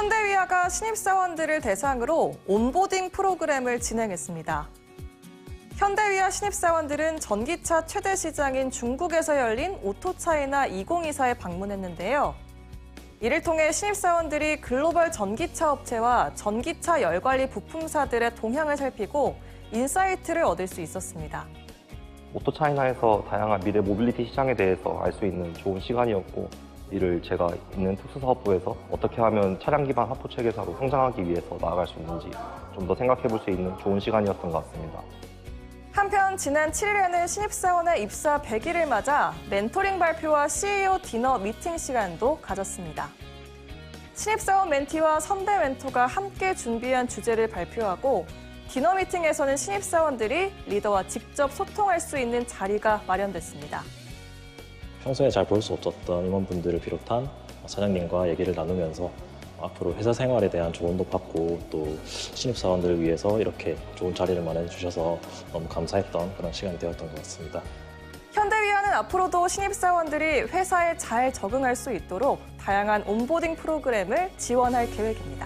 현대위아가 신입사원들을 대상으로 온보딩 프로그램을 진행했습니다. 현대위아 신입사원들은 전기차 최대 시장인 중국에서 열린 오토차이나 2024에 방문했는데요. 이를 통해 신입사원들이 글로벌 전기차 업체와 전기차 열관리 부품사들의 동향을 살피고 인사이트를 얻을 수 있었습니다. 오토 차이나에서 다양한 미래 모빌리티 시장에 대해서 알 수 있는 좋은 시간이었고 이를 제가 있는 특수사업부에서 어떻게 하면 차량 기반 하포 체계사로 성장하기 위해서 나아갈 수 있는지 좀 더 생각해 볼 수 있는 좋은 시간이었던 것 같습니다. 한편 지난 7일에는 신입사원의 입사 100일을 맞아 멘토링 발표와 CEO 디너 미팅 시간도 가졌습니다. 신입사원 멘티와 선배 멘토가 함께 준비한 주제를 발표하고 디너 미팅에서는 신입사원들이 리더와 직접 소통할 수 있는 자리가 마련됐습니다. 평소에 잘 볼 수 없었던 임원분들을 비롯한 사장님과 얘기를 나누면서 앞으로 회사 생활에 대한 조언도 받고 또 신입사원들을 위해서 이렇게 좋은 자리를 마련해 주셔서 너무 감사했던 그런 시간이 되었던 것 같습니다. 현대위아는 앞으로도 신입사원들이 회사에 잘 적응할 수 있도록 다양한 온보딩 프로그램을 지원할 계획입니다.